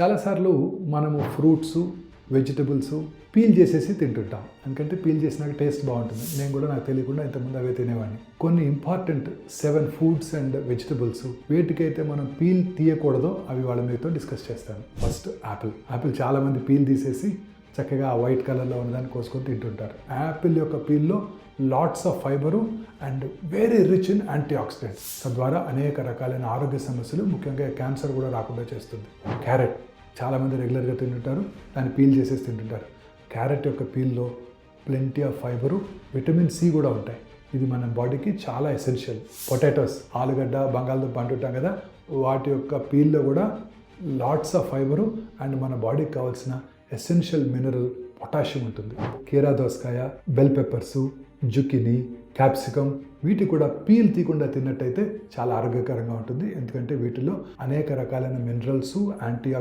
చాలాసార్లు మనము fruits vegetables peel చేసేసి తింటుంటాం. ఎందుకంటే పీల్ చేసినాక టేస్ట్ బాగుంటుంది. నేను కూడా నాకు తెలియకుండా ఇంతకుముందు అవే తినేవాడిని. కొన్ని important seven foods and vegetables వేటికైతే మనం పీల్ తీయకూడదో అవి వాళ్ళ మీతో డిస్కస్ చేస్తాను. ఫస్ట్ యాపిల్ యాపిల్ చాలామంది పీల్ తీసేసి చక్కగా వైట్ కలర్లో ఉన్నదాన్ని కోసుకొని తింటుంటారు. యాపిల్ యొక్క పీల్లో lots of fibre and very rich in antioxidants తద్వారా అనేక రకాలైన ఆరోగ్య సమస్యలు ముఖ్యంగా క్యాన్సర్ కూడా రాకుండా చేస్తుంది. క్యారెట్ చాలామంది రెగ్యులర్గా తింటుంటారు దాన్ని పీల్ చేసేసి తింటుంటారు. క్యారెట్ యొక్క పీల్లో plenty of fibre vitamin C కూడా ఉంటాయి. ఇది మన బాడీకి చాలా ఎసెన్షియల్ పొటాటోస్ ఆలుగడ్డ బంగాళదుంప అంటుంటాం కదా వాటి యొక్క పీల్లో కూడా లాట్స్ ఆఫ్ ఫైబరు అండ్ మన బాడీకి కావాల్సిన ఎసెన్షియల్ మినరల్ పొటాషియం ఉంటుంది. కీరా దోసకాయ బెల్ పెప్పర్సు జుకినీ క్యాప్సికమ్ వీటి కూడా పీల్ తీయకుండా తిన్నట్టయితే చాలా ఆరోగ్యకరంగా ఉంటుంది. ఎందుకంటే వీటిలో అనేక రకాలైన మినరల్స్ యాంటీ